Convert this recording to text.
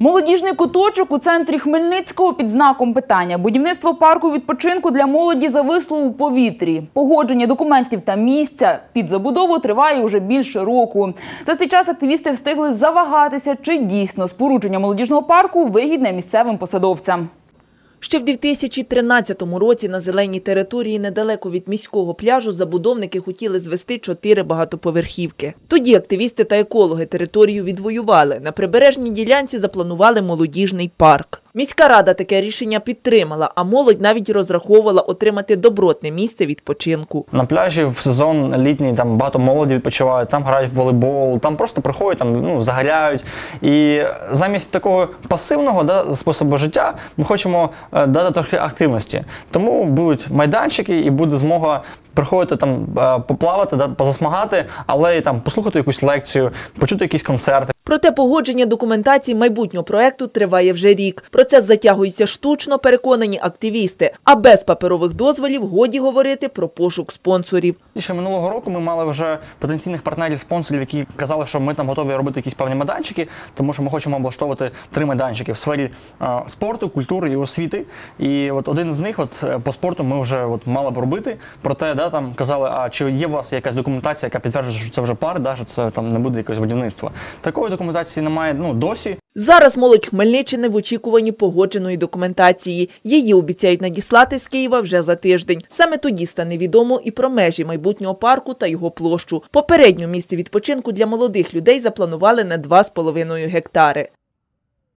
Молодіжний куточок у центрі Хмельницького під знаком питання. Будівництво парку відпочинку для молоді зависло у повітрі. Погодження документів та місця під забудову триває уже більше року. За цей час активісти встигли завагатися, чи дійсно спорудження молодіжного парку вигідне місцевим посадовцям. Ще в 2013 році на зеленій території недалеко від міського пляжу забудовники хотіли звести чотири багатоповерхівки. Тоді активісти та екологи територію відвоювали. На прибережній ділянці запланували молодіжний парк. Міська рада таке рішення підтримала, а молодь навіть розраховувала отримати добротне місце відпочинку. На пляжі в сезон літній там багато молоді відпочивають, там грають в волейбол, там просто приходять, там ну загоряють. І замість такого пасивного да, способу життя ми хочемо е, дати трохи активності. Тому будуть майданчики і буде змога. Приходити там е, поплавати, да, позасмагати, але і там послухати якусь лекцію, почути якісь концерти. Проте погодження документації майбутнього проекту триває вже рік. Процес затягується штучно, переконані активісти. А без паперових дозволів годі говорити про пошук спонсорів. Ще минулого року ми мали вже потенційних партнерів, спонсорів, які казали, що ми там готові робити якісь певні майданчики, тому що ми хочемо облаштовувати три майданчики в сфері е, спорту, культури і освіти. І от один з них, от е, по спорту, ми вже от мали б робити. Проте, да, там казали, а чи є у вас якась документація, яка підтверджує, що це вже пар, да, що це там не буде якогось будівництва. Такої документації немає ну досі. Зараз молодь Хмельниччини в очікуванні погодженої документації. Її обіцяють надіслати з Києва вже за тиждень. Саме тоді стане відомо і про межі майбутнього парку та його площу. Попередньо місце відпочинку для молодих людей запланували на 2,5 гектари.